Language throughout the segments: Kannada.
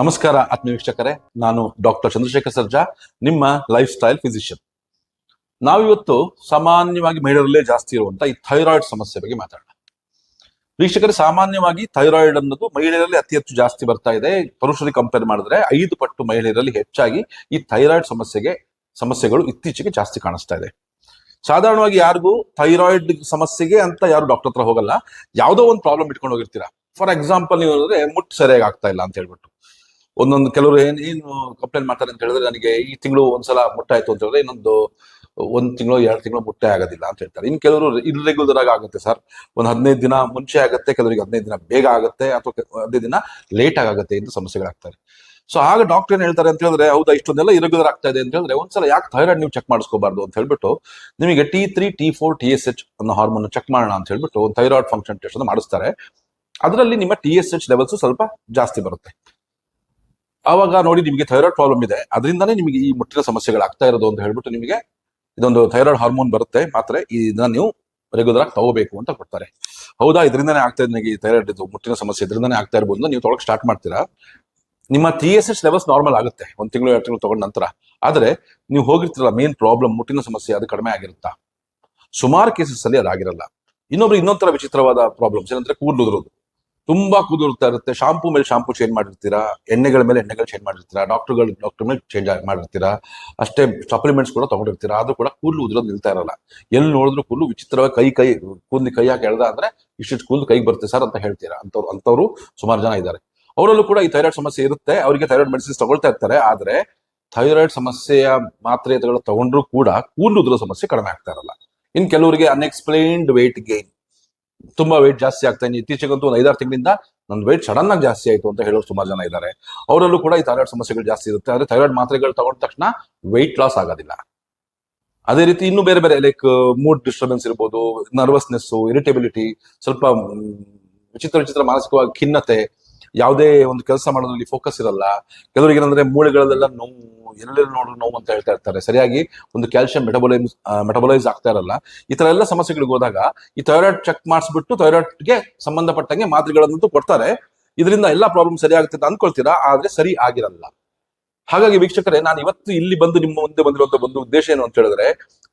ನಮಸ್ಕಾರ ಆತ್ಮೀಯ ವೀಕ್ಷಕರೇ ನಾನು ಡಾಕ್ಟರ್ ಚಂದ್ರಶೇಖರ್ ಸರ್ಜಾ, ನಿಮ್ಮ ಲೈಫ್ ಸ್ಟೈಲ್ ಫಿಸಿಷಿಯನ್ ನಾವಿವತ್ತು ಸಾಮಾನ್ಯವಾಗಿ ಮಹಿಳೆಯರಲ್ಲೇ ಜಾಸ್ತಿ ಇರುವಂತ ಈ ಥೈರಾಯ್ಡ್ ಸಮಸ್ಯೆ ಬಗ್ಗೆ ಮಾತಾಡೋಣ. ವೀಕ್ಷಕರೇ, ಸಾಮಾನ್ಯವಾಗಿ ಥೈರಾಯ್ಡ್ ಅನ್ನೋದು ಮಹಿಳೆಯರಲ್ಲಿ ಅತಿ ಹೆಚ್ಚು ಜಾಸ್ತಿ ಬರ್ತಾ ಇದೆ. ಪುರುಷರಿಗೆ ಕಂಪೇರ್ ಮಾಡಿದ್ರೆ ಐದು ಪಟ್ಟು ಮಹಿಳೆಯರಲ್ಲಿ ಹೆಚ್ಚಾಗಿ ಈ ಥೈರಾಯ್ಡ್ ಸಮಸ್ಯೆಗೆ, ಸಮಸ್ಯೆಗಳು ಇತ್ತೀಚೆಗೆ ಜಾಸ್ತಿ ಕಾಣಿಸ್ತಾ ಇದೆ. ಸಾಧಾರಣವಾಗಿ ಯಾರಿಗೂ ಥೈರಾಯ್ಡ್ ಸಮಸ್ಯೆಗೆ ಅಂತ ಯಾರು ಡಾಕ್ಟರ್ ಹತ್ರ ಹೋಗಲ್ಲ. ಯಾವುದೋ ಒಂದು ಪ್ರಾಬ್ಲಮ್ ಇಟ್ಕೊಂಡು ಹೋಗಿರ್ತೀರಾ. ಫಾರ್ ಎಕ್ಸಾಂಪಲ್ ನೀವು ಹೇಳಿದ್ರೆ ಮುಟ್ಟು ಸರಿಯಾಗಿ ಆಗ್ತಾ ಇಲ್ಲ ಅಂತ ಹೇಳ್ಬಿಟ್ಟು. ಒಂದೊಂದು ಕೆಲವರು ಏನ್, ಏನು ಕಂಪ್ಲೇಂಟ್ ಮಾಡ್ತಾರೆ ಅಂತ ಹೇಳಿದ್ರೆ ನನಗೆ ಈ ತಿಂಗಳು ಒಂದ್ಸಲ ಮೊಟ್ಟೆ ಆಯ್ತು ಅಂತ ಹೇಳಿದ್ರೆ ಇನ್ನೊಂದು ಒಂದ್ ತಿಂಗಳು, ಎರಡು ತಿಂಗಳು ಮುಟ್ಟೆ ಆಗೋದಿಲ್ಲ ಅಂತ ಹೇಳ್ತಾರೆ. ಇನ್ ಕೆಲವರು ಇರ್ರೆಗ್ಯುಲರ್ ಆಗಿ ಆಗುತ್ತೆ ಸರ್. ಒಂದ್ ಹದಿನೈದು ದಿನ ಮುಂಚೆ ಆಗುತ್ತೆ, ಕೆಲವರಿಗೆ ಹದಿನೈದು ದಿನ ಬೇಗ ಆಗುತ್ತೆ ಅಥವಾ ಹದಿನೈದು ದಿನ ಲೇಟ್ ಆಗುತ್ತೆ ಎಂದು ಸಮಸ್ಯೆಗಳಾಗ್ತಾರೆ ಸೊ ಆಗ ಡಾಕ್ಟರ್ ಏನ್ ಹೇಳ್ತಾರೆ ಅಂತ ಹೇಳಿದ್ರೆ, ಹೌದಾ, ಇಷ್ಟೊಂದೆಲ್ಲ ಇರೆಗ್ಯುಲರ್ ಆಗ್ತಾ ಇದೆ ಅಂತ ಹೇಳಿದ್ರೆ, ಒಂದ್ಸಲ ಯಾಕೆ ಥೈರಾಯ್ಡ್ ನೀವು ಚೆಕ್ ಮಾಡಿಸ್ಕೋಬಾರ್ದು ಅಂತ ಹೇಳ್ಬಿಟ್ಟು ನಿಮಗೆ T three T four T S H ಅನ್ನೋ ಹಾರ್ಮೋನ್ ಚೆಕ್ ಮಾಡೋಣ ಅಂತ ಹೇಳ್ಬಿಟ್ಟು ಒಂದು ಥೈರಾಯ್ಡ್ ಫಂಕ್ಷನ್ ಟೆಸ್ಟ್ ಅನ್ನು ಮಾಡಿಸ್ತಾರೆ. ಅದರಲ್ಲಿ ನಿಮ್ಮ ಟಿ ಎಸ್ ಎಚ್ ಲೆವೆಲ್ಸ್ ಸ್ವಲ್ಪ ಜಾಸ್ತಿ ಬರುತ್ತೆ. ಆವಾಗ ನೋಡಿ ನಿಮಗೆ ಥೈರಾಯ್ಡ್ ಪ್ರಾಬ್ಲಮ್ ಇದೆ. ಅದರಿಂದನೇ ನಿಮಗೆ ಈ ಮುಟ್ಟಿನ ಸಮಸ್ಯೆಗಳು ಆಗ್ತಾ ಇರೋದು ಅಂತ ಹೇಳ್ಬಿಟ್ಟು ನಿಮಗೆ ಇದೊಂದು ಥೈರಾಯ್ಡ್ ಹಾರ್ಮೋನ್ ಬರುತ್ತೆ. ಮಾತ್ರ ಇದನ್ನ ನೀವು ರೆಗ್ಯುಲರ್ ಆಗಿ ತಗೋಬೇಕು ಅಂತ ಕೊಡ್ತಾರೆ. ಹೌದಾ? ಇದರಿಂದಾನೇ ಆಗ್ತಾ ಇದೆ ನನಗೆ ಈ ಥೈರಾಯ್ಡ್ ಇದು ಮುಟ್ಟಿನ ಸಮಸ್ಯೆ ಇದರಿಂದಾನೇ ಆಗ್ತಾ ಇರ್ಬೋದು ನೀವು ತೊಳಕ್ ಸ್ಟಾರ್ಟ್ ಮಾಡ್ತೀರಾ? ನಿಮ್ಮ T S S levels normal ಆಗುತ್ತೆ. ಒಂದ್ ತಿಂಗಳು, ಎರಡು ತಿಂಗಳು ತಗೊಂಡ ನಂತರ. ಆದ್ರೆ ನೀವು ಹೋಗಿರ್ತೀರಲ್ಲ ಮೇನ್ ಪ್ರಾಬ್ಲಮ್ ಮುಟ್ಟಿನ ಸಮಸ್ಯೆ ಅದು ಕಡಿಮೆ ಆಗಿರುತ್ತಾ? ಸುಮಾರು ಕೇಸಸ್ ಅಲ್ಲಿ ಅದಾಗಿರಲ್ಲ. ಇನ್ನೊಬ್ರು ಇನ್ನೊಂದ್ ತರ ವಿಚಿತ್ರವಾದ ಪ್ರಾಬ್ಲಮ್ಸ್ ಏನಂದ್ರೆ ಕೂದಲು ಉದುರೋದು. ತುಂಬಾ ಕುದುರ್ತಾ ಇರುತ್ತೆ. ಶಾಂಪೂ ಮೇಲೆ ಶಾಂಪೂ ಚೇಂಜ್ ಮಾಡಿರ್ತೀರಾ? ಎಣ್ಣೆಗಳ ಮೇಲೆ ಎಣ್ಣೆಗಳು ಚೇಂಜ್ ಮಾಡಿರ್ತೀರಾ? ಡಾಕ್ಟರ್ಗಳು ಡಾಕ್ಟರ್ ಮೇಲೆ ಚೇಂಜ್ ಮಾಡಿರ್ತೀರಾ? ಅಷ್ಟೇ ಸಪ್ಲಿಮೆಂಟ್ಸ್ ಕೂಡ ತಗೊಂಡಿರ್ತೀರಾ? ಆದ್ರೂ ಕೂಡ ಕೂದಲು ಉದುರೋದು ನಿಲ್ತಾ ಇರಲ್ಲ. ಎಲ್ಲಿ ನೋಡಿದ್ರು ಕೂದಲು ವಿಚಿತ್ರವಾಗಿ ಕೈ ಕೈ, ಕೂದಲಿ ಕೈ ಹಾಕಿ ಎಳ್ದ ಅಂದ್ರೆ ಇಷ್ಟಿಷ್ಟು ಕೂದಲು ಕೈಗೆ ಬರುತ್ತೆ. ಸರ್ ಅಂತ ಹೇಳ್ತೀರಾ? ಅಂತವ್ರು ಅಂತವ್ರು ಸುಮಾರು ಜನ ಇದ್ದಾರೆ. ಅವರಲ್ಲೂ ಕೂಡ ಈ ಥೈರಾಯ್ಡ್ ಸಮಸ್ಯೆ ಇರುತ್ತೆ. ಅವರಿಗೆ ಥೈರಾಯ್ಡ್ ಮೆಡಿಸಿನ್ಸ್ ತಗೊಳ್ತಾ ಇರ್ತಾರೆ. ಆದ್ರೆ ಥೈರಾಯ್ಡ್ ಸಮಸ್ಯೆಯ ಮಾತ್ರೆ ತಗೊಂಡ್ರು ಕೂಡ ಕೂದಲು ಉದುರೋ ಸಮಸ್ಯೆ ಕಡಿಮೆ ಆಗ್ತಾ ಇರಲ್ಲ. ಇನ್ ಕೆಲವರಿಗೆ ಅನ್ಎಕ್ಸ್ಪ್ಲೈನ್ಡ್ weight ಗೇನ್ ತುಂಬಾ ವೆಯ್ಟ್ ಜಾಸ್ತಿ ಆಗ್ತಾ ಇದೆ ಇತ್ತೀಚೆಗಂತೂ ಒಂದು ಐದಾರು ತಿಂಗಳಿಂದ ನನ್ನ ವೆಯ್ಟ್ ಸಡನ್ ಆಗಿ ಜಾಸ್ತಿ ಆಯ್ತು ಅಂತ ಹೇಳೋರು ಸುಮಾರು ಜನ ಇದ್ದಾರೆ. ಅವರಲ್ಲೂ ಕೂಡ ಈ ಥೈರಾಯ್ಡ್ ಸಮಸ್ಯೆಗಳು ಜಾಸ್ತಿ ಇರುತ್ತೆ. ಆದ್ರೆ ಥೈರಾಯ್ಡ್ ಮಾತ್ರೆಗಳು ತಗೊಂಡ ತಕ್ಷಣ ವೆಯ್ಟ್ ಲಾಸ್ ಆಗೋದಿಲ್ಲ. ಅದೇ ರೀತಿ ಇನ್ನು ಬೇರೆ ಬೇರೆ ಲೈಕ್ ಮೂಡ್ ಡಿಸ್ಟರ್ಬೆನ್ಸ್ ಇರ್ಬೋದು ನರ್ವಸ್ನೆಸ್ ಇರಿಟೆಬಿಲಿಟಿ ಸ್ವಲ್ಪ ವಿಚಿತ್ರ ವಿಚಿತ್ರ ಮಾನಸಿಕವಾಗಿ ಖಿನ್ನತೆ, ಯಾವುದೇ ಒಂದು ಕೆಲಸ ಮಾಡೋದ್ರಲ್ಲಿ ಫೋಕಸ್ ಇರಲ್ಲ. ಕೆಲವರಿಗೆ ಏನಂದ್ರೆ ಮೂಳೆಗಳಲ್ಲೆಲ್ಲ ನೋವು ಎಲ್ಲೆಲ್ಲಿ ನೋಡಿದ್ರು ನೋವು ಅಂತ ಹೇಳ್ತಾ ಇರ್ತಾರೆ. ಸರಿಯಾಗಿ ಒಂದು ಕ್ಯಾಲ್ಸಿಯಂ ಮೆಟಬಲೈಸ್ ಮೆಟಬಲೈಸ್ ಆಗ್ತಾ ಇರಲ್ಲ. ಈ ತರ ಎಲ್ಲ ಸಮಸ್ಯೆಗಳಿಗೆ ಹೋದಾಗ ಈ ಥೈರಾಯ್ಡ್ ಚೆಕ್ ಮಾಡಿಸ್ಬಿಟ್ಟು ಥೈರಾಯ್ಡ್ಗೆ ಸಂಬಂಧಪಟ್ಟಂಗೆ ಮಾತ್ರೆಗಳನ್ನಂತೂ ಕೊಡ್ತಾರೆ. ಇದರಿಂದ ಎಲ್ಲ ಪ್ರಾಬ್ಲಮ್ ಸರಿ ಆಗುತ್ತೆ ಅಂತ ಅನ್ಕೊಳ್ತೀರಾ? ಆದ್ರೆ ಸರಿ ಆಗಿರಲ್ಲ. ಹಾಗಾಗಿ ವೀಕ್ಷಕರೇ ನಾನು ಇವತ್ತು ಇಲ್ಲಿ ಬಂದು ನಿಮ್ಮ ಮುಂದೆ ಬಂದಿರುವಂತಹ ಒಂದು ಉದ್ದೇಶ ಏನು ಅಂತ ಹೇಳಿದ್ರೆ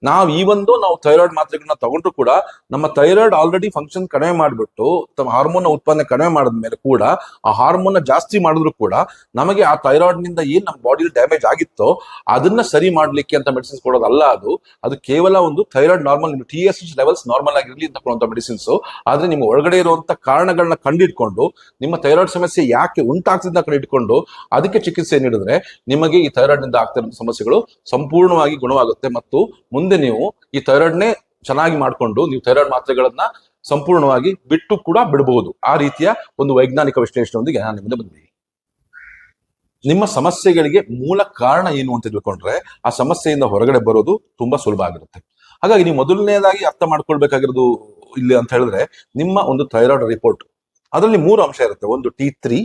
ನಾವು ಈ ಒಂದು ನಾವು ಥೈರಾಯ್ಡ್ ಮಾತ್ರೆಗಳನ್ನ ತಗೊಂಡ್ರು ಕೂಡ ನಮ್ಮ ಥೈರಾಯ್ಡ್ ಆಲ್ರೆಡಿ ಫಂಕ್ಷನ್ ಕಡಿಮೆ ಮಾಡಿಬಿಟ್ಟು ತಮ್ಮ ಹಾರ್ಮೋನ್ ಉತ್ಪಾದನೆ ಕಡಿಮೆ ಮಾಡಿದ್ಮೇಲೆ ಕೂಡ, ಆ ಹಾರ್ಮೋನ್ ಜಾಸ್ತಿ ಮಾಡಿದ್ರು ಕೂಡ ನಮಗೆ ಆ ಥೈರಾಯ್ಡ್ನಿಂದ ಏನ್ ನಮ್ಮ ಬಾಡಿಲಿ ಡ್ಯಾಮೇಜ್ ಆಗಿತ್ತೋ ಅದನ್ನ ಸರಿ ಮಾಡ್ಲಿಕ್ಕೆ ಅಂತ ಮೆಡಿಸಿನ್ಸ್ ಕೊಡೋದಲ್ಲ ಅದು ಅದು ಕೇವಲ ಒಂದು thyroid normal T S levels normal ಆಗಿರ್ಲಿ ಅಂತ ಕೊಡುವಂತ ಮೆಡಿಸಿನ್ಸ್ ಆದ್ರೆ ನಿಮ್ಗೆ ಒಳಗಡೆ ಇರುವಂತ ಕಾರಣಗಳನ್ನ ಕಂಡಿಡ್ಕೊಂಡು ನಿಮ್ಮ ಥೈರಾಯ್ಡ್ ಸಮಸ್ಯೆ ಯಾಕೆ ಉಂಟಾಗ್ತಿದ್ದ ಕಂಡಿಡ್ಕೊಂಡು ಅದಕ್ಕೆ ಚಿಕಿತ್ಸೆ ನೀಡಿದ್ರೆ ನಿಮಗೆ ಈ ಥೈರಾಯ್ಡ್ನಿಂದ ಆಗ್ತಿರೋ ಸಮಸ್ಯೆಗಳು ಸಂಪೂರ್ಣವಾಗಿ ಗುಣವಾಗುತ್ತೆ ಮತ್ತು ಮುಂದೆ ನೀವು ಈ ಥೈರಾಯ್ಡ್ನೇ ಚೆನ್ನಾಗಿ ಮಾಡಿಕೊಂಡು ನೀವು ಥೈರಾಯ್ಡ್ ಮಾತ್ರೆಗಳನ್ನ ಸಂಪೂರ್ಣವಾಗಿ ಬಿಟ್ಟು ಕೂಡ ಬಿಡಬಹುದು ಆ ರೀತಿಯ ಒಂದು ವೈಜ್ಞಾನಿಕ ವಿಶ್ಲೇಷಣೆಯೊಂದಿಗೆ ನಾನು ನಿಮ್ಮದೇ ಬಂದಿದ್ದೀನಿ. ನಿಮ್ಮ ಸಮಸ್ಯೆಗಳಿಗೆ ಮೂಲ ಕಾರಣ ಏನು ಅಂತ ತಿಳ್ಕೊಂಡ್ರೆ ಆ ಸಮಸ್ಯೆಯಿಂದ ಹೊರಗಡೆ ಬರೋದು ತುಂಬಾ ಸುಲಭ ಆಗಿರುತ್ತೆ. ಹಾಗಾಗಿ ನೀವು ಮೊದಲನೇದಾಗಿ ಅರ್ಥ ಮಾಡ್ಕೊಳ್ಬೇಕಾಗಿರೋದು ಇಲ್ಲಿ ಅಂತ ಹೇಳಿದ್ರೆ ನಿಮ್ಮ ಒಂದು ಥೈರಾಯ್ಡ್ ರಿಪೋರ್ಟ್. ಅದರಲ್ಲಿ ಮೂರು ಅಂಶ ಇರುತ್ತೆ. ಒಂದು ಟಿ ತ್ರೀ,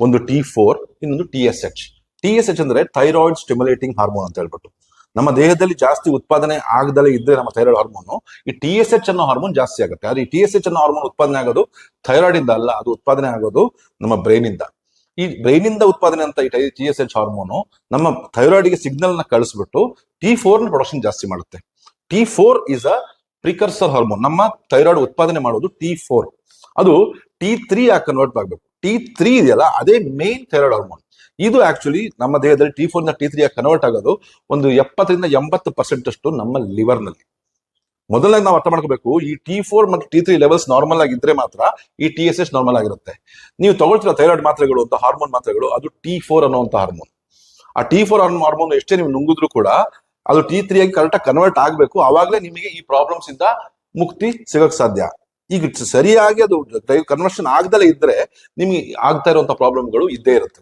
ಒಂದು ಟಿ ಫೋರ್, ಇನ್ನೊಂದು T S H. T S H ಅಂದ್ರೆ ಥೈರಾಯ್ಡ್ ಸ್ಟಿಮ್ಯುಲೇಟಿಂಗ್ ಹಾರ್ಮೋನ್ ಅಂತ ಹೇಳ್ಬಿಟ್ಟು. ನಮ್ಮ ದೇಹದಲ್ಲಿ ಜಾಸ್ತಿ ಉತ್ಪಾದನೆ ಆಗದಲ್ಲೇ ಇದ್ರೆ ನಮ್ಮ ಥೈರಾಯ್ಡ್ ಹಾರ್ಮೋನು, ಈ ಟಿ ಎಸ್ ಎಚ್ ಅನ್ನೋ ಹಾರ್ಮೋನ್ ಜಾಸ್ತಿ ಆಗುತ್ತೆ. ಆದ್ರೆ ಈ ಟಿ ಎಸ್ ಎಚ್ ಅನ್ನೋ ಹಾರ್ಮೋನ್ ಉತ್ಪಾದನೆ ಆಗೋದು ಥೈರಾಯ್ಡ್ ಇಂದ ಅಲ್ಲ, ಅದು ಉತ್ಪಾದನೆ ಆಗೋದು ನಮ್ಮ ಬ್ರೈನ್ ಇಂದ ಈ ಬ್ರೈನ್ ಇಂದ ಉತ್ಪಾದನೆ ಅಂತ ಈ ಟಿ ಎಸ್ ಎಚ್ ಹಾರ್ಮೋನು ನಮ್ಮ ಥೈರಾಯ್ಡ್ಗೆ ಸಿಗ್ನಲ್ನ ಕಳಿಸ್ಬಿಟ್ಟು ಟಿ ಫೋರ್ನ ಪ್ರೊಡಕ್ಷನ್ ಜಾಸ್ತಿ ಮಾಡುತ್ತೆ. T four is a precursor hormone ನಮ್ಮ ಥೈರಾಯ್ಡ್ ಉತ್ಪಾದನೆ ಮಾಡೋದು ಟಿ ಫೋರ್ ಅದು ಟಿ ತ್ರೀ ಯಾಕೆ ಕನ್ವರ್ಟ್ ಆಗಬೇಕು. ಟಿ ತ್ರೀ ಇದೆಯಲ್ಲ, ಅದೇ ಮೇನ್ ಥೈರಾಯ್ಡ್ ಹಾರ್ಮೋನ್ ಇದು ಆಕ್ಚುಲಿ ನಮ್ಮ ದೇಹದಲ್ಲಿ ಟಿ ನ ಟಿ ತ್ರೀ ಆಗಿ ಕನ್ವರ್ಟ್ ಆಗೋದು ಒಂದು ಎಪ್ಪತ್ತರಿಂದ ಎಂಬತ್ತು ಪರ್ಸೆಂಟ್ ಅಷ್ಟು ನಮ್ಮ ಲಿವರ್ನಲ್ಲಿ. ಮೊದಲನೇ ನಾವು ಅರ್ಥ ಮಾಡ್ಕೋಬೇಕು, ಈ ಟಿ ಫೋರ್ ಮತ್ತು ಟಿ ತ್ರೀ ಲೆವೆಲ್ಸ್ ನಾರ್ಮಲ್ ಆಗಿದ್ರೆ ಮಾತ್ರ ಈ ಟಿ ಎಸ್ ಎಸ್ ನಾರ್ಮಲ್ ಆಗಿರುತ್ತೆ. ನೀವು ತಗೊಳ್ತಿರೋ ಥೈರಾಯ್ಡ್ ಮಾತ್ರೆಗಳು ಅಂತ ಹಾರ್ಮೋನ್ ಮಾತ್ರೆಗಳು, ಅದು ಟಿ ಫೋರ್ ಅನ್ನುವಂತ ಹಾರ್ಮೋನ್ ಆ ಟಿ ಫೋರ್ ಅನ್ನೋ ಹಾರ್ಮೋನ್ ಎಷ್ಟೇ ನೀವು ನುಂಗಿದ್ರು ಕೂಡ ಅದು ಟಿ ತ್ರೀ ಆಗಿ ಕರೆಕ್ಟಾಗಿ ಕನ್ವರ್ಟ್ ಆಗಬೇಕು ಆವಾಗಲೇ ನಿಮಗೆ ಈ ಪ್ರಾಬ್ಲಮ್ಸ್ ಇಂದ ಮುಕ್ತಿ ಸಿಗಕ್ ಸಾಧ್ಯ. ಈಗ ಸರಿಯಾಗಿ ಅದು ಕನ್ವರ್ಷನ್ ಆಗದಲ್ಲೇ ಇದ್ರೆ ನಿಮಗೆ ಆಗ್ತಾ ಇರುವಂತ ಪ್ರಾಬ್ಲಮ್ಗಳು ಇದ್ದೇ ಇರುತ್ತೆ.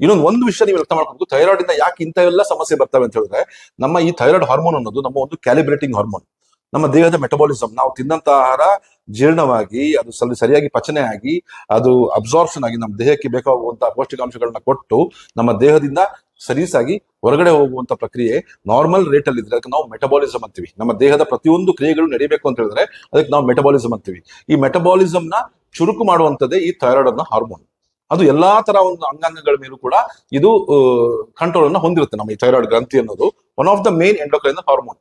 ಇನ್ನೊಂದು ಒಂದು ವಿಷಯ ನೀವು ವ್ಯಕ್ತ ಮಾಡ್ಕೊಂಡು ಥೈರಾಯ್ಡ್ ಇಂದ ಯಾಕೆ ಇಂಥ ಎಲ್ಲ ಸಮಸ್ಯೆ ಬರ್ತವೆ ಅಂತ ಹೇಳಿದ್ರೆ, ನಮ್ಮ ಈ ಥೈರಾಯ್ಡ್ ಹಾರ್ಮೋನ್ ಅನ್ನೋದು ನಮ್ಮ ಒಂದು ಕ್ಯಾಲಿಬ್ರೇಟಿಂಗ್ ಹಾರ್ಮೋನ್. ನಮ್ಮ ದೇಹದ ಮೆಟಬಾಲಿಸಮ್ ನಾವು ತಿನ್ನಂತ ಆಹಾರ ಜೀರ್ಣವಾಗಿ, ಅದು ಸರಿಯಾಗಿ ಪಚನೆ ಆಗಿ, ಅದು ಅಬ್ಸಾರ್ಪ್ಷನ್ ಆಗಿ ನಮ್ಮ ದೇಹಕ್ಕೆ ಬೇಕಾಗುವಂತಹ ಪೌಷ್ಟಿಕಾಂಶಗಳನ್ನ ಕೊಟ್ಟು ನಮ್ಮ ದೇಹದಿಂದ ಸರೀಸಾಗಿ ಹೊರಗಡೆ ಹೋಗುವಂತ ಪ್ರಕ್ರಿಯೆ ನಾರ್ಮಲ್ ರೇಟ್ ಅಲ್ಲಿ ಇದ್ರೆ ಅದಕ್ಕೆ ನಾವು ಮೆಟಬಾಲಿಸಮ್ ಅಂತೀವಿ. ನಮ್ಮ ದೇಹದ ಪ್ರತಿಯೊಂದು ಕ್ರಿಯೆಗಳು ನಡೀಬೇಕು ಅಂತ ಹೇಳಿದ್ರೆ ಅದಕ್ಕೆ ನಾವು ಮೆಟಬಾಲಿಸಮ್ ಅಂತೀವಿ. ಈ ಮೆಟಬಾಲಿಸಮ್ನ ಚುರುಕು ಮಾಡುವಂತದ್ದೇ ಈ ಥೈರಾಯ್ಡ್ ಅನ್ನೋ ಹಾರ್ಮೋನ್. ಅದು ಎಲ್ಲಾ ತರ ಒಂದು ಅಂಗಾಂಗಗಳ ಮೇಲೂ ಕೂಡ ಇದು ಕಂಟ್ರೋಲ್ ಅನ್ನ ಹೊಂದಿರುತ್ತೆ ನಮ್ಮ ಈ ಥೈರಾಯ್ಡ್ ಗ್ರಂಥಿ ಅನ್ನೋದು. One of the main endocrine hormone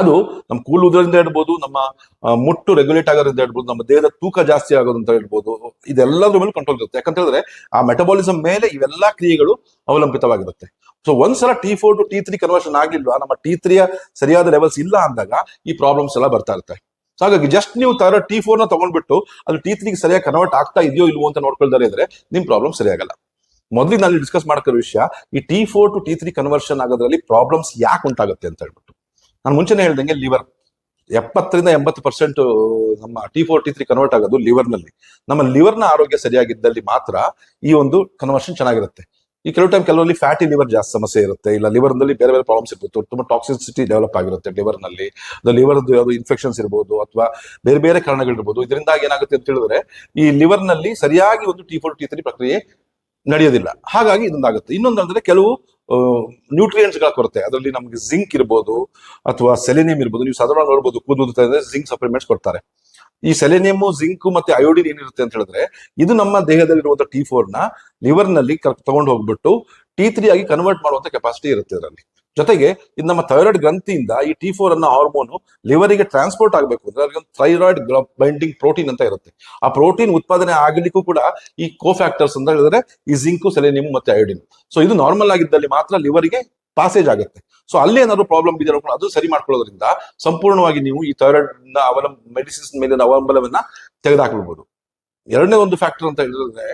ಅದು ನಮ್ಮ ಕೂಲುವುದರಿಂದ ಇಡ್ಬೋದು ನಮ್ಮ ಮುಟ್ಟು ರೆಗ್ಯುಲೇಟ್ ಆಗೋದ್ರಿಂದ ಇಡ್ಬೋದು ನಮ್ಮ ದೇಹದ ತೂಕ ಜಾಸ್ತಿ ಆಗೋದಂತ ಹೇಳ್ಬೋದು, ಇದೆಲ್ಲದ್ರ ಮೇಲೆ ಕಂಟ್ರೋಲ್ ಇರುತ್ತೆ. ಯಾಕಂತ ಹೇಳಿದ್ರೆ, ಆ ಮೆಟಬಾಲಿಸಮ್ ಮೇಲೆ ಇವೆಲ್ಲಾ ಕ್ರಿಯೆಗಳು ಅವಲಂಬಿತವಾಗಿರುತ್ತೆ. ಸೊ ಒಂದ್ಸಲ T four to T three conversion ಆಗಿಲ್ವಾ ನಮ್ಮ ಟಿ ತ್ರೀಯ ಸರಿಯಾದ ಲೆವೆಲ್ಸ್ ಇಲ್ಲ ಅಂದಾಗ ಈ ಪ್ರಾಬ್ಲಮ್ಸ್ ಎಲ್ಲ ಬರ್ತಾ ಇರುತ್ತೆ. ಸೊ ಹಾಗಾಗಿ ಜಸ್ಟ್ ನೀವು ತರ ಟಿ ಫೋರ್ನ ತಗೊಂಡ್ಬಿಟ್ಟು ಅದು ಟಿ ತ್ರೀಗೆ ಸರಿಯಾಗಿ ಕನ್ವರ್ಟ್ ಆಗ್ತಾ ಇದೆಯೋ ಇಲ್ವೋ ಅಂತ ನೋಡ್ಕೊಳ್ತಾರೆ ಇದ್ರೆ ನಿಮ್ ಪ್ರಾಬ್ಲಮ್ ಸರಿಯಾಗಲ್ಲ. ಮೊದಲಿಗೆ ನಾನು ಡಿಸ್ಕಸ್ ಮಾಡ್ಕೋ ವಿಷಯ, ಈ T four to T three conversion ಆಗೋದ್ರಲ್ಲಿ problems ಯಾಕೆ ಉಂಟಾಗುತ್ತೆ ಅಂತ ಹೇಳ್ಬಿಟ್ಟು. ನಾನು ಮುಂಚೆನೇ ಹೇಳ್ದಂಗೆ ಲಿವರ್ ಎಪ್ಪತ್ತರಿಂದ ಎಂಬತ್ತು ಪರ್ಸೆಂಟ್ ನಮ್ಮ T four T three convert ಆಗೋದು liver ನಲ್ಲಿ. ನಮ್ಮ liver ನ ಆರೋಗ್ಯ ಸರಿಯಾಗಿದ್ದಲ್ಲಿ ಮಾತ್ರ ಈ ಒಂದು ಕನ್ವರ್ಷನ್ ಚೆನ್ನಾಗಿರುತ್ತೆ. ಈ ಕೆಲವು ಟೈಮ್ ಕೆಲವರಲ್ಲಿ ಫ್ಯಾಟಿ ಲಿವರ್ ಜಾಸ್ತಿ ಸಮಸ್ಯೆ ಇರುತ್ತೆ. ಇಲ್ಲ ಲಿವರ್ನಲ್ಲಿ ಬೇರೆ ಬೇರೆ ಪ್ರಾಬ್ಲಮ್ಸ್ ಇರ್ಬೋದು. ತುಂಬಾ ಟಾಕ್ಸಿಸಿಟಿ ಡೆವಲಪ್ ಆಗಿರುತ್ತೆ ಲಿವರ್ನಲ್ಲಿ. ಲಿವರ್ ಯಾವುದು ಇನ್ಫೆಕ್ಷನ್ಸ್ ಇರ್ಬೋದು ಅಥವಾ ಬೇರೆ ಬೇರೆ ಕಾರಣಗಳಿರ್ಬೋದು ಇದರಿಂದಾಗಿ ಏನಾಗುತ್ತೆ ಅಂತ ಹೇಳಿದ್ರೆ, ಈ ಲಿವರ್ನಲ್ಲಿ ಸರಿಯಾಗಿ ಒಂದು ಟಿ ಫೋರ್ ಟಿ ತ್ರೀ ಪ್ರಕ್ರಿಯೆ ನಡೆಯೋದಿಲ್ಲ. ಹಾಗಾಗಿ ಇದೊಂದಾಗುತ್ತೆ. ಇನ್ನೊಂದು ಅಂದ್ರೆ ಕೆಲವು ನ್ಯೂಟ್ರಿಯೆಂಟ್ಸ್ಗಳ ಕೊರತೆ. ಅದರಲ್ಲಿ ನಮಗೆ ಜಿಂಕ್ ಇರ್ಬೋದು ಅಥವಾ ಸೆಲೆನಿಯಂ ಇರ್ಬೋದು. ನೀವು ಸಾಧಾರಣ ನೋಡ್ಬೋದು, ಕೂದಲು ಜಿಂಕ್ ಸಪ್ಲಿಮೆಂಟ್ಸ್ ಕೊಡ್ತಾರೆ. ಈ ಸೆಲೆನಿಯಮ್ ಜಿಂಕ್ ಮತ್ತೆ ಅಯೋಡಿನ್ ಏನಿರುತ್ತೆ ಅಂತ ಹೇಳಿದ್ರೆ, ಇದು ನಮ್ಮ ದೇಹದಲ್ಲಿರುವಂತಹ ಟಿ ಫೋರ್ನ ಲಿವರ್ನಲ್ಲಿ ತಗೊಂಡು ಹೋಗ್ಬಿಟ್ಟು ಟಿ ತ್ರೀ ಆಗಿ ಕನ್ವರ್ಟ್ ಮಾಡುವಂತ ಕೆಪಾಸಿಟಿ ಇರುತ್ತೆ ಅದರಲ್ಲಿ ಜೊತೆಗೆ ಇದು ನಮ್ಮ ಥೈರಾಯ್ಡ್ ಗ್ರಂಥಿಯಿಂದ ಈ ಟಿ ಫೋರ್ ಅನ್ನ ಹಾರ್ಮೋನು ಲಿವರಿಗೆ ಟ್ರಾನ್ಸ್ಪೋರ್ಟ್ ಆಗಬೇಕು ಅಂದ್ರೆ ಅದಕ್ಕೆ ಥೈರಾಯ್ಡ್ ಬೈಂಡಿಂಗ್ ಪ್ರೋಟೀನ್ ಅಂತ ಇರುತ್ತೆ. ಆ ಪ್ರೋಟೀನ್ ಉತ್ಪಾದನೆ ಆಗಲಿಕ್ಕೂ ಕೂಡ ಈ ಕೋಫ್ಯಾಕ್ಟರ್ಸ್ ಅಂತ ಹೇಳಿದ್ರೆ ಈ ಜಿಂಕು ಸೆಲೆನಿಯಮ್ ಮತ್ತೆ ಅಯೋಡಿನ್ ಸೊ ಇದು ನಾರ್ಮಲ್ ಆಗಿದ್ದಲ್ಲಿ ಮಾತ್ರ ಲಿವರಿಗೆ ಪಾಸೇಜ್ ಆಗುತ್ತೆ. ಸೊ ಅಲ್ಲಿ ಏನಾದ್ರು ಪ್ರಾಬ್ಲಮ್ ಇದೆ ಅದು ಸರಿ ಮಾಡ್ಕೊಳ್ಳೋದ್ರಿಂದ ಸಂಪೂರ್ಣವಾಗಿ ನೀವು ಈ ಥೈರಾಯ್ಡ್ ಅವಲಂಬ ಮೆಡಿಸಿನ್ಸ್ ಮೇಲಿನ ಅವಲಂಬನವನ್ನ ಹಾಕಬಹುದು ಎರಡನೇ ಒಂದು ಫ್ಯಾಕ್ಟರ್ ಅಂತ ಹೇಳಿದ್ರೆ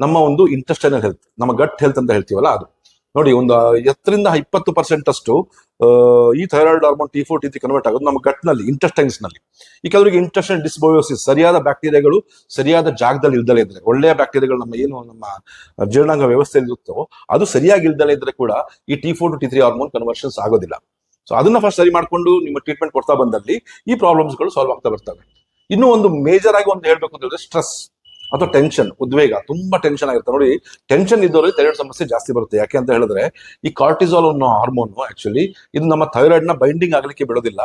ನಮ್ಮ ಒಂದು ಇಂಟೆಸ್ಟೈನಲ್ ಹೆಲ್ತ್ ನಮ್ಮ ಗಟ್ ಹೆಲ್ತ್ ಅಂತ ಹೇಳ್ತೀವಲ್ಲ ಅದು. ನೋಡಿ, ಒಂದು ಎತ್ತರಿಂದ ಇಪ್ಪತ್ತು ಪರ್ಸೆಂಟ್ ಅಷ್ಟು ಈ thyroid hormone T four T convert ಆಗೋದು ನಮ್ಮ ಗಟ್ನಲ್ಲಿ ಇಂಟೆಸ್ಟೈನ್ಸ್ನಲ್ಲಿ. ಈ ಕೆಲವರಿಗೆ ಇಂಟೆಸ್ಟೈನ್ ಡಿಸ್ಬೋಯೋಸಿಸ್ ಸರಿಯಾದ ಬ್ಯಾಕ್ಟೀರಿಯಾಗಳು ಸರಿಯಾದ ಜಾಗದಲ್ಲಿ ಇಲ್ದಲೇ ಇದ್ರೆ, ಒಳ್ಳೆಯ ಬ್ಯಾಕ್ಟೀರಿಯಾಗಳು ನಮ್ಮ ಏನು, ನಮ್ಮ ಜೀರ್ಣಾಂಗ ವ್ಯವಸ್ಥೆಯಲ್ಲಿ ಇರುತ್ತೋ, ಅದು ಸರಿಯಾಗಿ ಇಲ್ದಲೇ ಇದ್ರೆ ಕೂಡ ಈ T four to T three hormone conversions ಆಗೋದಿಲ್ಲ. ಸೊ ಅದನ್ನ ಫಸ್ಟ್ ಸರಿ ಮಾಡ್ಕೊಂಡು ನಿಮ್ಮ ಟ್ರೀಟ್ಮೆಂಟ್ ಕೊಡ್ತಾ ಬಂದಲ್ಲಿ ಈ ಪ್ರಾಬ್ಲಮ್ಸ್ಗಳು ಸಾಲ್ವ್ ಆಗ್ತಾ ಬರ್ತವೆ. ಇನ್ನೂ ಒಂದು ಮೇಜರ್ ಆಗಿ ಒಂದು ಹೇಳ್ಬೇಕು ಅಂತ ಹೇಳಿದ್ರೆ ಸ್ಟ್ರೆಸ್ ಅಥವಾ ಟೆನ್ಷನ್ ಉದ್ವೇಗ, ತುಂಬಾ ಟೆನ್ಷನ್ ಆಗಿರುತ್ತೆ. ನೋಡಿ ಟೆನ್ಷನ್ ಇದ್ದವರಿಗೆ ಥೈರಾಯ್ಡ್ ಸಮಸ್ಯೆ ಜಾಸ್ತಿ ಬರುತ್ತೆ. ಯಾಕೆ ಅಂತ ಹೇಳಿದ್ರೆ, ಈ ಕಾರ್ಟಿಸಾಲ್ ಅನ್ನೋ ಹಾರ್ಮೋನ್ ಆಕ್ಚುಲಿ ಇದು ನಮ್ಮ ಥೈರಾಯ್ಡ್ನ ಬೈಂಡಿಂಗ್ ಆಗ್ಲಿಕ್ಕೆ ಬಿಡೋದಿಲ್ಲ.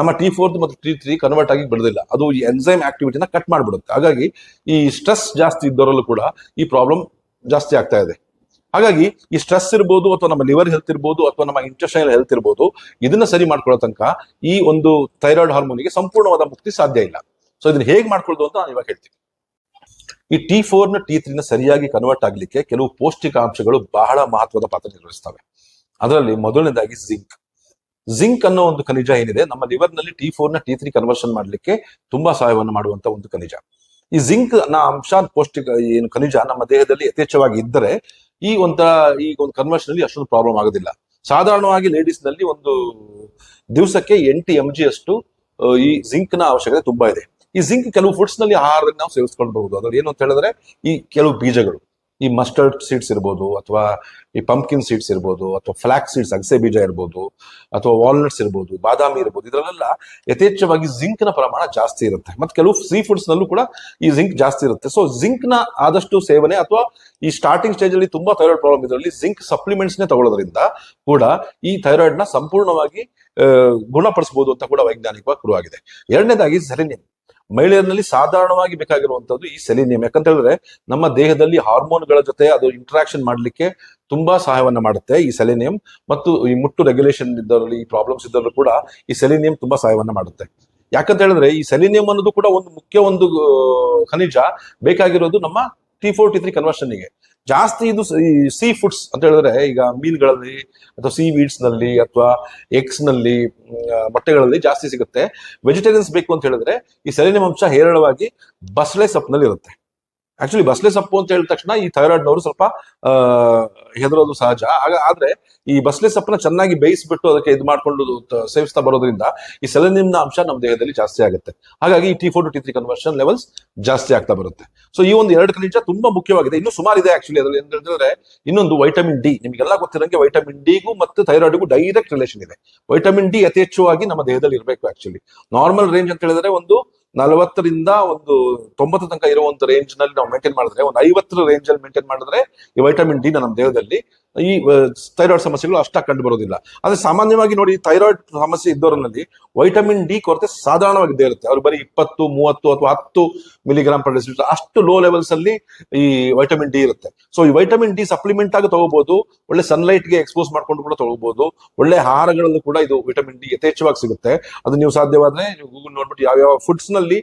ನಮ್ಮ ಟಿ ಫೋರ್ ಮತ್ತು ಟಿ ತ್ರೀ ಕನ್ವರ್ಟ್ ಆಗಿ ಬಿಡೋದಿಲ್ಲ. ಅದು ಈ ಎನ್ಸೈಮ್ ಆಕ್ಟಿವಿಟಿನ ಕಟ್ ಮಾಡ್ಬಿಡುತ್ತೆ. ಹಾಗಾಗಿ ಈ ಸ್ಟ್ರೆಸ್ ಜಾಸ್ತಿ ಇದ್ದವರಲ್ಲೂ ಕೂಡ ಈ ಪ್ರಾಬ್ಲಮ್ ಜಾಸ್ತಿ ಆಗ್ತಾ ಇದೆ. ಹಾಗಾಗಿ ಈ ಸ್ಟ್ರೆಸ್ ಇರ್ಬೋದು ಅಥವಾ ನಮ್ಮ ಲಿವರ್ ಹೆಲ್ತ್ ಇರ್ಬೋದು ಅಥವಾ ನಮ್ಮ ಇಂಟೆಸ್ಟೈನಲ್ ಹೆಲ್ತ್ ಇರ್ಬೋದು, ಇದನ್ನ ಸರಿ ಮಾಡ್ಕೊಳ್ಳೋ ತನಕ ಈ ಒಂದು ಥೈರಾಯ್ಡ್ ಹಾರ್ಮೋನಿಗೆ ಸಂಪೂರ್ಣವಾದ ಮುಕ್ತಿ ಸಾಧ್ಯ ಇಲ್ಲ. ಸೊ ಇದನ್ನ ಹೇಗೆ ಮಾಡ್ಕೊಳ್ಳೋದು ಅಂತ ನಾನು ಇವಾಗ ಹೇಳ್ತೀನಿ. ಈ ಟಿ ಫೋರ್ನ ಟಿ ತ್ರೀನ ಸರಿಯಾಗಿ ಕನ್ವರ್ಟ್ ಆಗ್ಲಿಕ್ಕೆ ಕೆಲವು ಪೌಷ್ಟಿಕಾಂಶಗಳು ಬಹಳ ಮಹತ್ವದ ಪಾತ್ರ ನಿರ್ವಹಿಸ್ತವೆ. ಅದರಲ್ಲಿ ಮೊದಲನೇದಾಗಿ ಜಿಂಕ್. ಜಿಂಕ್ ಅನ್ನೋ ಒಂದು ಖನಿಜ ಏನಿದೆ, ನಮ್ಮ ಲಿವರ್ನಲ್ಲಿ ಟಿ ಫೋರ್ನ ಟಿ ತ್ರೀ ಕನ್ವರ್ಷನ್ ಮಾಡಲಿಕ್ಕೆ ತುಂಬಾ ಸಹಾಯವನ್ನು ಮಾಡುವಂತ ಒಂದು ಖನಿಜ. ಈ ಜಿಂಕ್ನ ಅಂಶ, ಪೌಷ್ಟಿಕ ಏನು ಖನಿಜ ನಮ್ಮ ದೇಹದಲ್ಲಿ ಯಥೇಚ್ಛವಾಗಿ ಇದ್ದರೆ ಈ ಒಂಥರ, ಈ ಒಂದು ಕನ್ವರ್ಷನ್ ಅಲ್ಲಿ ಅಷ್ಟೊಂದು ಪ್ರಾಬ್ಲಮ್ ಆಗೋದಿಲ್ಲ. ಸಾಧಾರಣವಾಗಿ ಲೇಡೀಸ್ನಲ್ಲಿ ಒಂದು ದಿವಸಕ್ಕೆ ಎಂಟು ಎಂ ಜಿ ಅಷ್ಟು, ಈ ಜಿಂಕ್ನ ಅವಶ್ಯಕತೆ ತುಂಬಾ ಇದೆ. ಈ ಜಿಂಕ್ ಕೆಲವು ಫುಡ್ಸ್ನಲ್ಲಿ ಆಹಾರದಲ್ಲಿ ನಾವು ಸೇವಿಸ್ಕೊಳ್ಬಹುದು. ಅದ್ರಲ್ಲಿ ಏನು ಅಂತ ಹೇಳಿದ್ರೆ ಈ ಕೆಲವು ಬೀಜಗಳು, ಈ ಮಸ್ಟರ್ಡ್ ಸೀಡ್ಸ್ ಇರ್ಬೋದು ಅಥವಾ ಈ ಪಂಪ್ಕಿನ್ ಸೀಡ್ಸ್ ಇರ್ಬೋದು ಅಥವಾ ಫ್ಲಾಕ್ ಸೀಡ್ಸ್ ಅಗಸೆ ಬೀಜ ಇರ್ಬೋದು ಅಥವಾ ವಾಲ್ನಟ್ಸ್ ಇರ್ಬೋದು, ಬಾದಾಮಿ ಇರ್ಬೋದು, ಇದರಲ್ಲೆಲ್ಲ ಯಥೇಚ್ಛವಾಗಿ ಜಿಂಕ್ನ ಪ್ರಮಾಣ ಜಾಸ್ತಿ ಇರುತ್ತೆ. ಮತ್ತೆ ಕೆಲವು ಸೀ ಫುಡ್ಸ್ ನಲ್ಲೂ ಕೂಡ ಈ ಜಿಂಕ್ ಜಾಸ್ತಿ ಇರುತ್ತೆ. ಸೊ ಜಿಂಕ್ನ ಆದಷ್ಟು ಸೇವನೆ ಅಥವಾ ಈ ಸ್ಟಾರ್ಟಿಂಗ್ ಸ್ಟೇಜ್ ಅಲ್ಲಿ ತುಂಬಾ ಥೈರಾಯ್ಡ್ ಪ್ರಾಬ್ಲಮ್ ಇದರಲ್ಲಿ ಜಿಂಕ್ ಸಪ್ಲಿಮೆಂಟ್ಸ್ ನೇ ತಗೊಳ್ಳೋದ್ರಿಂದ ಕೂಡ ಈ ಥೈರಾಯ್ಡ್ನ ಸಂಪೂರ್ಣವಾಗಿ ಗುಣಪಡಿಸಬಹುದು ಅಂತ ಕೂಡ ವೈಜ್ಞಾನಿಕವಾಗಿ ಕುರುವಾಗಿದೆ ಎರಡನೇದಾಗಿ ಸೆಲೆನಿಯಂ ಮಹಿಳೆಯರಲ್ಲಿ ಸಾಧಾರಣವಾಗಿ ಬೇಕಾಗಿರುವಂತದ್ದು ಈ ಸೆಲಿನಿಯಂ. ಯಾಕಂತ ಹೇಳಿದ್ರೆ ನಮ್ಮ ದೇಹದಲ್ಲಿ ಹಾರ್ಮೋನ್ಗಳ ಜೊತೆ ಅದು ಇಂಟ್ರಾಕ್ಷನ್ ಮಾಡಲಿಕ್ಕೆ ತುಂಬಾ ಸಹಾಯವನ್ನ ಮಾಡುತ್ತೆ ಈ ಸೆಲಿನಿಯಂ. ಮತ್ತು ಈ ಮುಟ್ಟು ರೆಗ್ಯುಲೇಷನ್ ಇದ್ದವರಲ್ಲಿ, ಈ ಪ್ರಾಬ್ಲಮ್ಸ್ ಇದ್ದವರು ಕೂಡ ಈ ಸೆಲಿನಿಯಂ ತುಂಬಾ ಸಹಾಯವನ್ನ ಮಾಡುತ್ತೆ. ಯಾಕಂತ ಹೇಳಿದ್ರೆ ಈ ಸೆಲಿನಿಯಂ ಅನ್ನೋದು ಕೂಡ ಒಂದು ಮುಖ್ಯ ಒಂದು ಖನಿಜ. ಬೇಕಾಗಿರೋದು ನಮ್ಮ ಟಿ ಫೋರ್ ಟಿ ತ್ರೀ ಕನ್ವರ್ಷನ್ಗೆ ಜಾಸ್ತಿ ಇದು ಸ- ಫುಡ್ಸ್ ಅಂತ ಹೇಳಿದ್ರೆ ಈಗ ಮೀನುಗಳಲ್ಲಿ ಅಥವಾ ಸೀ ವೀಡ್ಸ್ನಲ್ಲಿ ಅಥವಾ ಎಗ್ಸ್ನಲ್ಲಿ ಮೊಟ್ಟೆಗಳಲ್ಲಿ ಜಾಸ್ತಿ ಸಿಗುತ್ತೆ. ವೆಜಿಟೇರಿಯನ್ಸ್ ಬೇಕು ಅಂತ ಹೇಳಿದ್ರೆ ಈ ಸೆಲೆನಿಯಂ ಅಂಶ ಹೇರಳವಾಗಿ ಬಸಳೆ ಸೊಪ್ಪಿನಲ್ಲಿ ಇರುತ್ತೆ ಆಕ್ಚುಲಿ ಬಸಳೆ ಸೊಪ್ಪು ಅಂತ ಹೇಳಿದ ತಕ್ಷಣ ಈ ಥೈರಾಯ್ಡ್ ನವರು ಸ್ವಲ್ಪ ಹೆದರೋದು ಸಹಜ. ಆಗ, ಆದ್ರೆ ಈ ಬಸಳೆ ಸೊಪ್ಪನ್ನ ಚೆನ್ನಾಗಿ ಬೇಯಿಸ್ಬಿಟ್ಟು ಅದಕ್ಕೆ ಇದು ಮಾಡ್ಕೊಂಡು ಸೇವಿಸ್ತಾ ಬರೋದ್ರಿಂದ ಈ ಸೆಲೆನಿಮ್ನ ಅಂಶ ನಮ್ಮ ದೇಹದಲ್ಲಿ ಜಾಸ್ತಿ ಆಗುತ್ತೆ. ಹಾಗಾಗಿ ಈ T four to T three conversion levels ಜಾಸ್ತಿ ಆಗ್ತಾ ಬರುತ್ತೆ. ಸೊ ಈ ಒಂದು ಎರಡು ಖನಿಜ ತುಂಬಾ ಮುಖ್ಯವಾಗಿದೆ. ಇನ್ನು ಸುಮಾರು ಇದೆ ಆಕ್ಚುಲಿ ಅದರಲ್ಲಿ ಅಂತ ಹೇಳಿದ್ರೆ ಇನ್ನೊಂದು ವೈಟಮಿನ್ ಡಿ ನಿಮಗೆಲ್ಲ ಗೊತ್ತಿರೋಂಗೆ ವೈಟಮಿನ್ ಡಿಗೂ ಮತ್ತು ಥೈರಾಯ್ಡ್ಗೂ ಡೈರೆಕ್ಟ್ ರಿಲೇಷನ್ ಇದೆ. ವೈಟಮಿನ್ ಡಿ ಯಥೇಚ್ಛವಾಗಿ ನಮ್ಮ ದೇಹದಲ್ಲಿ ಇರಬೇಕು ಆಕ್ಚುಲಿ ನಾರ್ಮಲ್ ರೇಂಜ್ ಅಂತ ಹೇಳಿದ್ರೆ ಒಂದು ನಲವತ್ತರಿಂದ ಒಂದು ತೊಂಬತ್ತು ತನಕ ಇರುವಂತ ರೇಂಜ್ನಲ್ಲಿ ನಾವು ಮೇಂಟೈನ್ ಮಾಡಿದ್ರೆ, ಒಂದು ಐವತ್ತರ ರೇಂಜ್ ಅಲ್ಲಿ ಮೇಂಟೈನ್ ಮಾಡಿದ್ರೆ ಈ ವೈಟಮಿನ್ ಡಿ ನಮ್ಮ ದೇಹದಲ್ಲಿ ಈ ಥೈರಾಯ್ಡ್ ಸಮಸ್ಯೆಗಳು ಅಷ್ಟಾಗಿ ಕಂಡು ಬರೋದಿಲ್ಲ. ಆದ್ರೆ ಸಾಮಾನ್ಯವಾಗಿ ನೋಡಿ ಥೈರಾಯ್ಡ್ ಸಮಸ್ಯೆ ಇದ್ದವರಲ್ಲಿ ವೈಟಮಿನ್ ಡಿ ಕೊರತೆ ಸಾಧಾರಣವಾಗಿ ಇದ್ದೇ ಇರುತ್ತೆ. ಅವ್ರು ಬರೀ ಇಪ್ಪತ್ತು, ಮೂವತ್ತು ಅಥವಾ ಹತ್ತು ಮಿಲಿಗ್ರಾಮ್ ಪರ್ ಡೆಸಿಲೀಟರ್ ಅಷ್ಟು ಲೋ ಲೆವೆಲ್ಸ್ ಅಲ್ಲಿ ಈ ವೈಟಮಿನ್ ಡಿ ಇರುತ್ತೆ. ಸೊ ಈ ವೈಟಮಿನ್ ಡಿ ಸಪ್ಲಿಮೆಂಟ್ ಆಗಿ ತಗೋಬಹುದು ಒಳ್ಳೆ ಸನ್ಲೈಟ್ಗೆ ಎಕ್ಸ್ಪೋಸ್ ಮಾಡ್ಕೊಂಡು ಕೂಡ ತಗೋಬಹುದು ಒಳ್ಳೆ ಆಹಾರಗಳಲ್ಲೂ ಕೂಡ ಇದು ವಿಟಮಿನ್ ಡಿ ಯಥೇಚ್ಛವಾಗಿ ಸಿಗುತ್ತೆ. ಅದು ನೀವು ಸಾಧ್ಯವಾದ್ರೆ ನೀವು ಗೂಗಲ್ ನೋಡ್ಬಿಟ್ಟು ಯಾವ್ಯಾವ ಫುಡ್ಸ್ನಲ್ಲಿ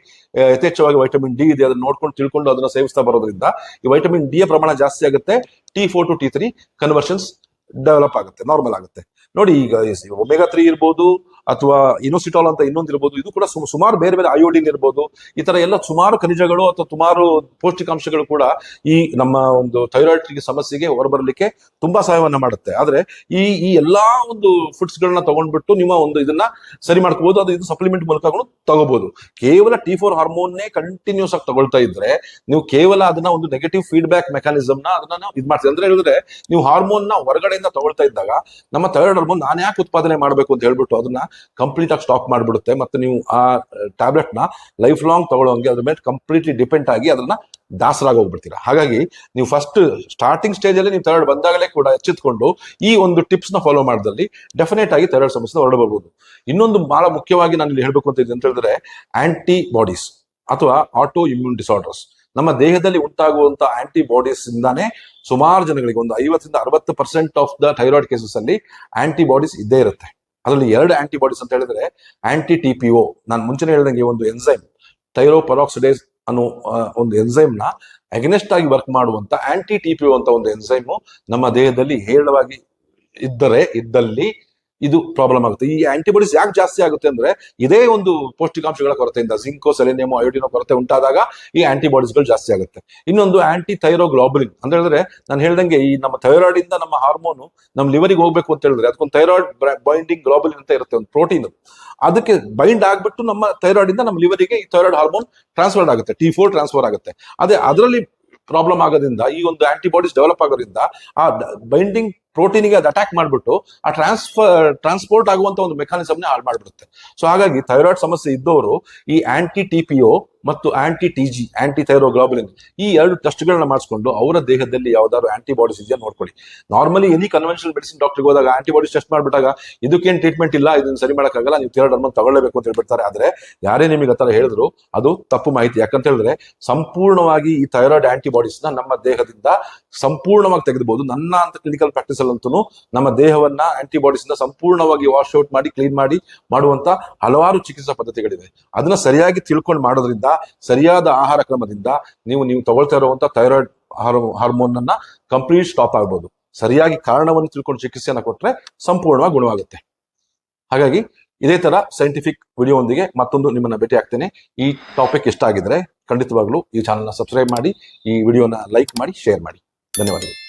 ಯಥೇಚ್ಛವಾಗಿ ವೈಟಮಿನ್ ಡಿ ಇದೆ ಅದನ್ನ ನೋಡ್ಕೊಂಡು ತಿಳ್ಕೊಂಡು ಅದನ್ನ ಸೇವಿಸ್ತಾ ಬರೋದ್ರಿಂದ ಈ ವೈಟಮಿನ್ ಡಿ ಪ್ರಮಾಣ ಜಾಸ್ತಿ ಆಗುತ್ತೆ. T four to T three conversions develop ಆಗುತ್ತೆ ನಾರ್ಮಲ್ ಆಗುತ್ತೆ. ನೋಡಿ ಈಗ ಒಮೆಗಾ ತ್ರೀ ಇರ್ಬೋದು ಅಥವಾ ಇನೋಸಿಟಾಲ್ ಅಂತ ಇನ್ನೊಂದು ಇರ್ಬೋದು, ಇದು ಕೂಡ ಸುಮಾರು ಬೇರೆ ಬೇರೆ ಅಯೋಡಿನ್ ಇರ್ಬೋದು. ಈ ತರ ಎಲ್ಲ ಸುಮಾರು ಖನಿಜಗಳು ಅಥವಾ ಸುಮಾರು ಪೌಷ್ಟಿಕಾಂಶಗಳು ಕೂಡ ಈ ನಮ್ಮ ಒಂದು ಥೈರಾಯ್ಡ್ ಸಮಸ್ಯೆಗೆ ಹೊರಬರಲಿಕ್ಕೆ ತುಂಬಾ ಸಹಾಯವನ್ನ ಮಾಡುತ್ತೆ. ಆದ್ರೆ ಈ ಈ ಎಲ್ಲಾ ಒಂದು ಫುಡ್ಸ್ ಗಳನ್ನ ತಗೊಂಡ್ಬಿಟ್ಟು ನಿಮ್ಮ ಒಂದು ಇದನ್ನ ಸರಿ ಮಾಡ್ಕೋಬಹುದು ಅದು ಇದು ಸಪ್ಲಿಮೆಂಟ್ ಮೂಲಕ ತಗೋಬಹುದು ಕೇವಲ ಟಿ ಫೋರ್ ಹಾರ್ಮೋನ್ನೇ ಕಂಟಿನ್ಯೂಸ್ ಆಗಿ ತಗೊಳ್ತಾ ಇದ್ರೆ ನೀವು ಕೇವಲ ಅದನ್ನ ಒಂದು ನೆಗೆಟಿವ್ ಫೀಡ್ಬ್ಯಾಕ್ ಮೆಕಾನಿಸಮ್ನ ಅದನ್ನ ನಾವು ಇದು ಮಾಡ್ತೀವಿ. ಅಂದ್ರೆ ಹೇಳಿದ್ರೆ ನೀವು ಹಾರ್ಮೋನ್ನ ಹೊರಗಡೆಯಿಂದ ತಗೊಳ್ತಾ ಇದ್ದಾಗ ನಮ್ಮ ಥೈರಾಯ್ಡ್ ಹಾರ್ಮೋನ್ ನಾನು ಯಾಕೆ ಉತ್ಪಾದನೆ ಮಾಡಬೇಕು ಅಂತ ಹೇಳ್ಬಿಟ್ಟು ಅದನ್ನ ಕಂಪ್ಲೀಟ್ ಆಗಿ ಸ್ಟಾಪ್ ಮಾಡಿಬಿಡುತ್ತೆ. ಮತ್ತೆ ನೀವು ಆ ಟ್ಯಾಬ್ಲೆಟ್ನ ಲೈಫ್ ಲಾಂಗ್ ತಗೊಳ್ಳೋಂಗೆ ಅದ್ರ ಮೇಲೆ ಕಂಪ್ಲೀಟ್ಲಿ ಡಿಪೆಂಡ್ ಆಗಿ ಅದನ್ನ ದಾಸರಾಗಿ ಹೋಗ್ಬಿಡ್ತೀರಾ. ಹಾಗಾಗಿ ನೀವು ಫಸ್ಟ್ ಸ್ಟಾರ್ಟಿಂಗ್ ಸ್ಟೇಜ್ ಅಲ್ಲಿ ನೀವು ಥೈರಾಯ್ಡ್ ಬಂದಾಗಲೇ ಕೂಡ ಎಚ್ಚೆತ್ಕೊಂಡು ಈ ಒಂದು ಟಿಪ್ಸ್ನ ಫಾಲೋ ಮಾಡಿದಲ್ಲಿ ಡೆಫಿನೆಟ್ ಆಗಿ ಥೈರಾಯ್ಡ್ ಸಮಸ್ಯೆ ಹೊರಡಬಹುದು ಇನ್ನೊಂದು ಬಹಳ ಮುಖ್ಯವಾಗಿ ನಾನು ಇಲ್ಲಿ ಹೇಳ್ಬೇಕು ಅಂತ ಇದ್ದಂತ ಅಂತ ಹೇಳಿದ್ರೆ ಆಂಟಿ ಬಾಡೀಸ್ ಅಥವಾ ಆಟೋ ಇಮ್ಯೂನ್ ಡಿಸಾರ್ಡರ್ಸ್ ನಮ್ಮ ದೇಹದಲ್ಲಿ ಉಂಟಾಗುವಂತಹ ಆಂಟಿ ಬಾಡೀಸ್ ಇಂದಾನೇ ಸುಮಾರು ಜನಗಳಿಗೆ ಒಂದು ಐವತ್ತರಿಂದ ಅರವತ್ತು percent of the thyroid cases ಅಲ್ಲಿ ಆಂಟಿ ಬಾಡೀಸ್ ಇದ್ದೇ ಇರುತ್ತೆ. ಅದರಲ್ಲಿ ಎರಡು ಆಂಟಿ ಬಾಡೀಸ್ ಅಂತ ಹೇಳಿದ್ರೆ ಆಂಟಿ ಟಿ ಪಿ ಒ ನಾನು ಮುಂಚೆನೆ ಹೇಳಿದಂಗೆ ಒಂದು ಎನ್ಸೈಮ್ ಥೈರೋ ಪರಾಕ್ಸಿಡೇಸ್ ಅನ್ನೋ ಒಂದು ಎನ್ಸೈಮ್ನ ಅಗನೆಸ್ಟ್ ಆಗಿ ವರ್ಕ್ ಮಾಡುವಂತ ಆಂಟಿ ಟಿ ಪಿ ಒ ಅಂತ ಒಂದು ಎನ್ಸೈಮ್ ನಮ್ಮ ದೇಹದಲ್ಲಿ ಹೇರಳವಾಗಿ ಇದ್ದರೆ, ಇದ್ದಲ್ಲಿ ಇದು ಪ್ರಾಬ್ಲಮ್ ಆಗುತ್ತೆ. ಈ ಆಂಟಿಬಾಡೀಸ್ ಯಾಕೆ ಜಾಸ್ತಿ ಆಗುತ್ತೆ ಅಂದ್ರೆ ಇದೇ ಒಂದು ಪೌಷ್ಟಿಕಾಂಶಗಳ ಕೊರತೆಯಿಂದ, ಜಿಂಕೋ ಸೆಲೆನಿಯಮೋ ಅಯೋಡಿನೋ ಕೊರತೆ ಉಂಟಾದಾಗ ಈ ಆಂಟಿಬಾಡೀಸ್ಗಳು ಜಾಸ್ತಿ ಆಗುತ್ತೆ. ಇನ್ನೊಂದು ಆಂಟಿ ಥೈರೋಗ್ಲೋಬುಲಿನ್ ಅಂತ ಹೇಳಿದ್ರೆ ನಾನು ಹೇಳ್ದಂಗೆ ಈ ನಮ್ಮ ಥೈರಾಯ್ಡ್ ಇಂದ ನಮ್ಮ ಹಾರ್ಮೋನು ನಮ್ಮ ಲಿವರಿಗೆ ಹೋಗ್ಬೇಕು ಅಂತ ಹೇಳಿದ್ರೆ ಅದಕ್ಕೊಂದು ಥೈರಾಯ್ಡ್ ಬೈಂಡಿಂಗ್ ಗ್ಲೋಬುಲಿನ್ ಅಂತ ಇರುತ್ತೆ, ಒಂದು ಪ್ರೋಟೀನ್ ಅದಕ್ಕೆ ಬೈಂಡ್ ಆಗ್ಬಿಟ್ಟು ನಮ್ಮ ಥೈರಾಯ್ಡ್ ಇಂದ ನಮ್ಮ ಲಿವರಿಗೆ ಈ ಥೈರಾಯ್ಡ್ ಹಾರ್ಮೋನ್ ಟ್ರಾನ್ಸ್ಫರ್ ಆಗುತ್ತೆ ಟಿ ಫೋರ್ ಟ್ರಾನ್ಸ್ಫರ್ ಆಗುತ್ತೆ. ಅದೇ ಅದರಲ್ಲಿ ಪ್ರಾಬ್ಲಮ್ ಆಗೋದ್ರಿಂದ, ಈ ಒಂದು ಆಂಟಿಬಾಡೀಸ್ ಡೆವಲಪ್ ಆಗೋದ್ರಿಂದ ಆ ಬೈಂಡಿಂಗ್ ಪ್ರೋಟೀನ್ಗೆ ಅದು ಅಟ್ಯಾಕ್ ಮಾಡ್ಬಿಟ್ಟು ಆ ಟ್ರಾನ್ಸ್ಫರ್ ಟ್ರಾನ್ಸ್ಪೋರ್ಟ್ ಆಗುವಂತ ಒಂದು ಮೆಕಾನಿಸಮ್ನೇ ಹಾಳು ಮಾಡ್ಬಿಡುತ್ತೆ. ಸೊ ಹಾಗಾಗಿ ಥೈರಾಯ್ಡ್ ಸಮಸ್ಯೆ ಇದ್ದವರು ಈ ಆಂಟಿ ಟಿ ಪಿ ಒ ಮತ್ತು anti T G anti thyroglobulin ಈ ಎರಡು ಟೆಸ್ಟ್ಗಳನ್ನ ಮಾಡಿಸ್ಕೊಂಡು ಅವರ ದೇಹದಲ್ಲಿ ಯಾವ್ದಾದ್ರು ಆಂಟಿಬಾಡೀಸ್ ಇದೆಯಾ ನೋಡ್ಕೊಳ್ಳಿ. ನಾರ್ಮಲಿ ಎನಿ ಕನ್ವೆನ್ಷನಲ್ ಮೆಡಿಸಿನ್ ಡಾಕ್ಟರ್ಗೆ ಹೋದಾಗ ಆಂಟಿಬಾಡೀಸ್ ಟೆಸ್ಟ್ ಮಾಡ್ಬಿಟ್ಟಾಗ ಇದಕ್ಕೇನು ಟ್ರೀಟ್ಮೆಂಟ್ ಇಲ್ಲ, ಇದನ್ನ ಸರಿ ಮಾಡೋಕ್ಕಾಗಲ್ಲ, ನೀವು ಥೈರಾಯ್ಡ್ ಹಾರ್ಮೋನ್ ತಗೊಳ್ಳಬೇಕು ಅಂತ ಹೇಳ್ಬಿಡ್ತಾರೆ. ಆದ್ರೆ ಯಾರೇ ನಿಮಗೆ ಆ ಥರ ಹೇಳಿದ್ರು, ಅದು ತಪ್ಪು ಮಾಹಿತಿ. ಯಾಕಂತ ಹೇಳಿದ್ರೆ ಸಂಪೂರ್ಣವಾಗಿ ಈ ಥೈರಾಯ್ಡ್ ಆಂಟಿಬಾಡೀಸ್ನ ನಮ್ಮ ದೇಹದಿಂದ ಸಂಪೂರ್ಣವಾಗಿ ತೆಗೆದಬಹುದು ನನ್ನ ಅಂತ ಕ್ಲಿನಿಕಲ್ ಪ್ರಾಕ್ಟೀಸ್ ಅಲ್ಲಂತೂ ನಮ್ಮ ದೇಹವನ್ನ ಆಂಟಿಬಾಡೀಸ್ ಇಂದ ಸಂಪೂರ್ಣವಾಗಿ ವಾಶ್ ಔಟ್ ಮಾಡಿ ಕ್ಲೀನ್ ಮಾಡಿ ಮಾಡುವಂತ ಹಲವಾರು ಚಿಕಿತ್ಸಾ ಪದ್ಧತಿಗಳಿವೆ. ಅದನ್ನ ಸರಿಯಾಗಿ ತಿಳ್ಕೊಂಡು ಮಾಡೋದ್ರಿಂದ, ಸರಿಯಾದ ಆಹಾರ ಕ್ರಮದಿಂದ ನೀವು ನೀವು ತಗೊಳ್ತಾ ಇರುವಂತ ಥೈರಾಯ್ಡ್ ಹಾರ್ಮೋನ್ ಅನ್ನ ಕಂಪ್ಲೀಟ್ ಸ್ಟಾಪ್ ಆಗ್ಬೋದು. ಸರಿಯಾಗಿ ಕಾರಣವನ್ನು ತಿಳ್ಕೊಂಡು ಚಿಕಿತ್ಸೆಯನ್ನ ಕೊಟ್ರೆ ಸಂಪೂರ್ಣವಾಗಿ ಗುಣವಾಗುತ್ತೆ. ಹಾಗಾಗಿ ಇದೇ ತರ ಸೈಂಟಿಫಿಕ್ ವಿಡಿಯೋದೊಂದಿಗೆ ಮತ್ತೊಂದು ನಿಮ್ಮನ್ನ ಭೇಟಿ ಆಗ್ತೇನೆ ಈ ಟಾಪಿಕ್ ಇಷ್ಟ ಆಗಿದ್ರೆ ಖಂಡಿತವಾಗ್ಲೂ ಈ ಚಾನಲ್ನ ಸಬ್ಸ್ಕ್ರೈಬ್ ಮಾಡಿ, ಈ ವಿಡಿಯೋನ ಲೈಕ್ ಮಾಡಿ ಶೇರ್ ಮಾಡಿ. ಧನ್ಯವಾದಗಳು.